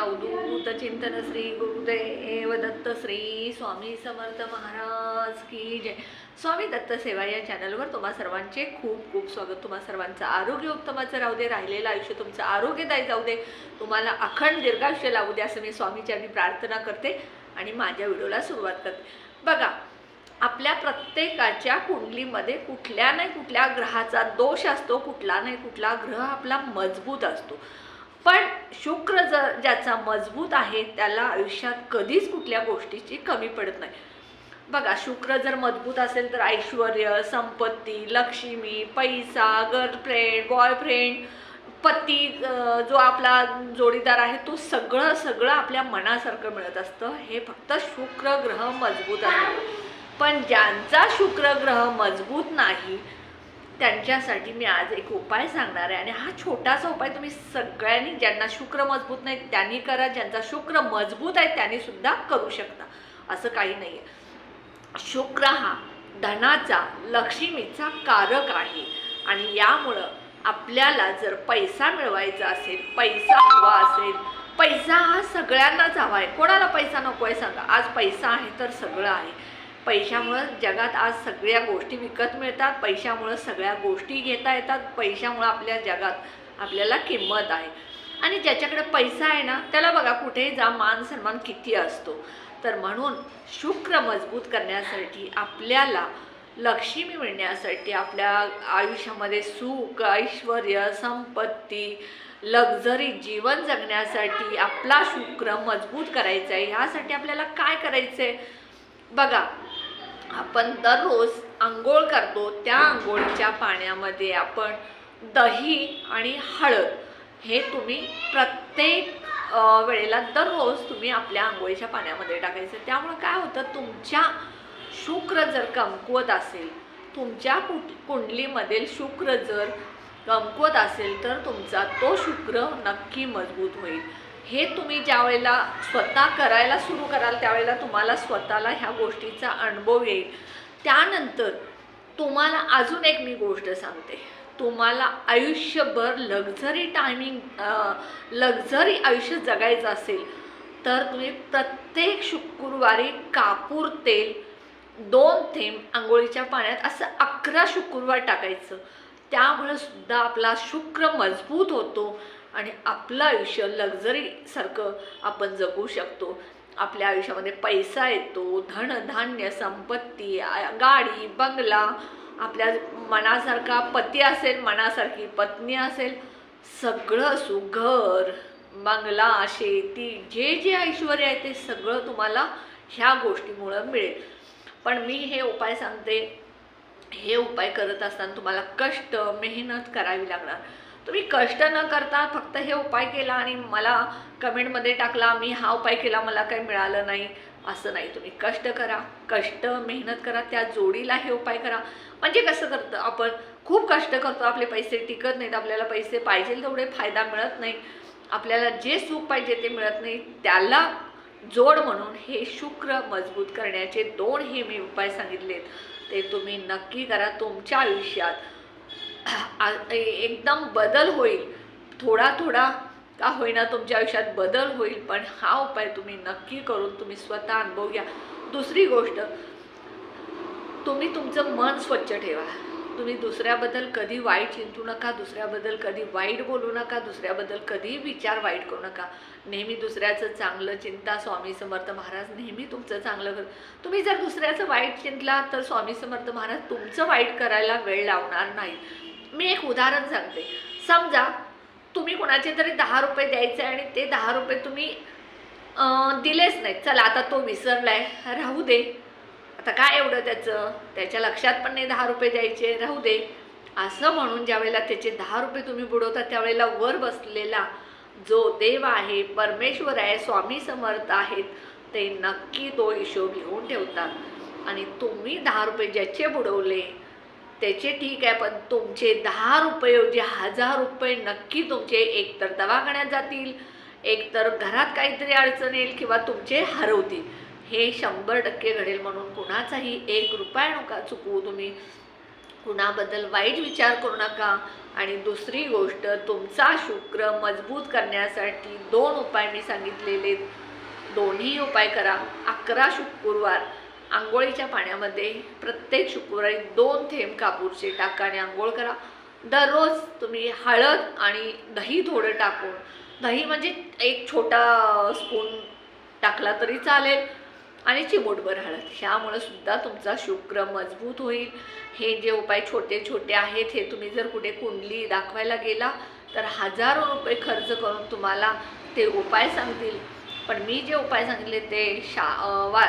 अवधूत चिंतन श्री गुरुदेव दत्त श्री स्वामी समर्थ महाराज की जय. स्वामी दत्त सेवा या चॅनलवर तुम्हा सर्वांचे खूप खूप स्वागत. तुम्हा सर्वांचं आरोग्य उत्तमाचं राहू दे राहिलेलं आयुष्य तुमचं आरोग्यदायी जाऊ दे. तुम्हाला अखंड दीर्घायुष्य लावू दे असं मी स्वामीचरणी प्रार्थना करते आणि माझ्या व्हिडिओला सुरुवात करते. बघा आपल्या प्रत्येकाच्या कुंडलीमध्ये कुठल्या नाही कुठल्या ग्रहाचा दोष असतो कुठला नाही कुठला ग्रह आपला मजबूत असतो. पण शुक्र जर ज्याचा मजबूत आहे त्याला आयुष्यात कधीच कुठल्या गोष्टीची कमी पडत नाही. बघा शुक्र जर मजबूत असेल तर ऐश्वर संपत्ती लक्ष्मी पैसा गर्लफ्रेंड बॉयफ्रेंड पती जो आपला जोडीदार आहे तो सगळं सगळं आपल्या मनासारखं मिळत असतं. हे फक्त शुक्र ग्रह मजबूत आहे पण ज्यांचा शुक्र ग्रह मजबूत नाही त्यांच्यासाठी मी आज एक उपाय सांगणार आहे. आणि हा छोटासा उपाय तुम्ही सगळ्यांनी ज्यांना शुक्र मजबूत नाही त्यांनी करा. ज्यांचा शुक्र मजबूत आहे त्यांनी सुद्धा करू शकता. असं काही नाही आहे शुक्र हा धनाचा लक्ष्मीचा कारक आहे. आणि यामुळं आपल्याला जर पैसा मिळवायचा असेल पैसा हवा असेल पैसा हा सगळ्यांनाच हवा आहे. कोणाला पैसा नको आहे सांगा? आज पैसा आहे तर सगळं आहे. पैशामुळं जगात आज सगळ्या गोष्टी विकत मिळतात पैशामुळं सगळ्या गोष्टी घेता येतात पैशामुळं आपल्या जगात आपल्याला किंमत आहे. आणि ज्याच्याकडे पैसा आहे ना त्याला बघा कुठेही जा मान सन्मान किती असतो. तर म्हणून शुक्र मजबूत करण्यासाठी आपल्याला लक्ष्मी मिळण्यासाठी आपल्या आयुष्यामध्ये सुख ऐश्वर संपत्ती लक्झरी जीवन जगण्यासाठी आपला शुक्र मजबूत करायचा आहे. ह्यासाठी आपल्याला काय करायचं आहे बघा आपण दररोज आंघोळ करतो त्या आंघोळीच्या पाण्यामध्ये आपण दही आणि हळद हे तुम्ही प्रत्येक वेळेला दररोज तुम्ही आपल्या आंघोळीच्या पाण्यामध्ये टाकायचं. त्यामुळे काय होतं तुमच्या शुक्र जर कमकुवत असेल तुमच्या कुट कुंडलीमधील शुक्र जर कमकुवत असेल तर तुमचा तो शुक्र नक्की मजबूत होईल. हे तुम्ही ज्या वेळेला स्वतः करायला सुरू कराल त्यावेळेला तुम्हाला स्वतःला ह्या गोष्टीचा अनुभव येईल. त्यानंतर तुम्हाला अजून एक मी गोष्ट सांगते. तुम्हाला आयुष्यभर लक्झरी टायमिंग लक्झरी आयुष्य जगायचं असेल तर तुम्ही प्रत्येक शुक्रवारी कापूर तेल दोन थेंब आंघोळीच्या पाण्यात असं अकरा शुक्रवार टाकायचं. त्यामुळे सुद्धा आपला शुक्र मजबूत होतो. आणि आपलं आयुष्य लक्झरीसारखं आपण जगू शकतो. आपल्या आयुष्यामध्ये पैसा येतो धनधान्य संपत्ती गाडी बंगला आपल्या मनासारखा पती असेल मनासारखी पत्नी असेल सगळं सुघर बंगला शेती जे जे ऐश्वर आहे ते सगळं तुम्हाला ह्या गोष्टीमुळं मिळेल. पण मी हे उपाय सांगते हे उपाय करत असताना तुम्हाला कष्ट मेहनत करावी लागणार. तुम्ही कष्ट न करता फक्त हे उपाय केला आणि मला कमेंटमध्ये टाकला मी हा उपाय केला मला काही मिळालं नाही. असं नाही तुम्ही कष्ट करा कष्ट मेहनत करा त्या जोडीला हे उपाय करा. म्हणजे कसं करतं आपण? खूप कष्ट करतो आपले पैसे टिकत नाहीत आपल्याला पैसे पाहिजे तेवढे फायदा मिळत नाही. आपल्याला जे सुख पाहिजे ते मिळत नाही. त्याला जोड म्हणून हे शुक्र मजबूत करण्याचे दोन हे मी उपाय सांगितलेत. ते तुम्ही नक्की करा तुमच्या आयुष्यात. एकदम बदल होईल. थोडा थोडा का होईना तुमच्या आयुष्यात बदल होईल पण हा उपाय तुम्ही नक्की करून तुम्ही स्वतः अनुभव घ्या दुसरी गोष्ट तुम्ही तुमचं मन स्वच्छ ठेवा. तुम्ही दुसऱ्याबद्दल कधी वाईट चिंतू नका दुसऱ्याबद्दल कधी वाईट बोलू नका दुसऱ्याबद्दल कधी विचार वाईट करू नका. नेहमी दुसऱ्याचं चांगलं चिंता स्वामी समर्थ महाराज नेहमी तुमचं चांगलं कर. तुम्ही जर दुसऱ्याचं वाईट चिंतला तर स्वामी समर्थ महाराज तुमचं वाईट करायला वेळ लावणार नाही. मी एक उदाहरण सांगते. समजा तुम्ही कोणाचे तरी दहा रुपये द्यायचे आणि ते दहा रुपये तुम्ही दिलेच नाहीत. चला आता तो विसरलाय. राहू दे. आता काय एवढं त्याचं? त्याच्या लक्षात पण नाही दहा रुपये द्यायचे. राहू दे. असं म्हणून ज्या वेळेला त्याचे दहा रुपये तुम्ही बुडवता त्यावेळेला वर बसलेला जो देव आहे परमेश्वर आहे स्वामी समर्थ आहेत ते नक्की तो हिशोब लिहून ठेवतात. आणि तुम्ही दहा रुपये ज्याचे बुडवले त्याचे ठीक आहे पण तुमचे दहा रुपये हो, हजार रुपये नक्की तुमचे एकतर दवाखान्यात जातील एकतर घरात काहीतरी अडचण येईल किंवा तुमचे हरवतील. हे शंभर टक्के घडेल म्हणून कुणाचाही एक रुपया नका चुकवू तुम्ही. कुणाबद्दल वाईट विचार करू नका. आणि दुसरी गोष्ट तुमचा शुक्र मजबूत करण्यासाठी दोन उपाय मी सांगितलेले. दोन्ही उपाय करा. अकरा शुक्रवार. आंघोळीच्या पाण्यामध्ये प्रत्येक शुक्रवारी दोन थेंब कापूरचे टाका आणि आंघोळ करा. दररोज तुम्ही हळद आणि दही थोडं टाकून दही म्हणजे एक छोटा स्पून टाकला तरी चालेल आणि चिमूटभर हळद. ह्यामुळं सुद्धा तुमचा शुक्र मजबूत होईल. हे जे उपाय छोटे छोटे आहेत हे तुम्ही जर कुठे कुंडली दाखवायला गेला तर हजारो रुपये खर्च करून तुम्हाला ते उपाय सांगतील. पण मी जे उपाय सांगितले ते शा वा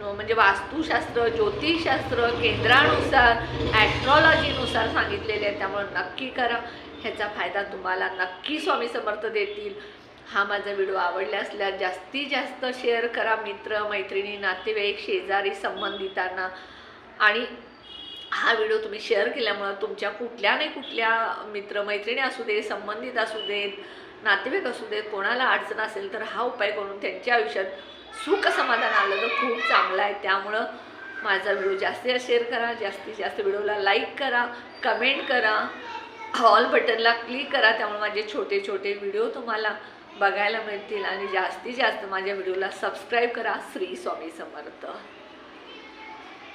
म्हणजे वास्तुशास्त्र ज्योतिषशास्त्र केंद्रानुसार ॲस्ट्रॉलॉजीनुसार सांगितलेले आहे त्यामुळे नक्की करा. ह्याचा फायदा तुम्हाला नक्की स्वामी समर्थ देतील. हा माझा व्हिडिओ आवडला असल्यास जास्तीत जास्त शेअर करा मित्र मैत्रिणी नातेवाईक शेजारी संबंधितांना. आणि हा व्हिडिओ तुम्ही शेअर केल्यामुळं तुमच्या कुठल्या नाही कुठल्या मित्रमैत्रिणी असू दे संबंधित असू देत नातेवाईक असू देत कोणाला अडचण असेल तर हा उपाय करून त्यांच्या आयुष्यात सुख समाधान आलं तर खूप चांगलं आहे. त्यामुळं माझा व्हिडिओ जास्तीत जास्त शेअर करा जास्तीत जास्त व्हिडिओला लाईक करा कमेंट करा हॉल बटनला क्लिक करा त्यामुळे माझे छोटे छोटे व्हिडिओ तुम्हाला बघायला मिळतील आणि जास्तीत जास्त माझ्या व्हिडिओला सबस्क्राईब करा. श्री स्वामी समर्थ.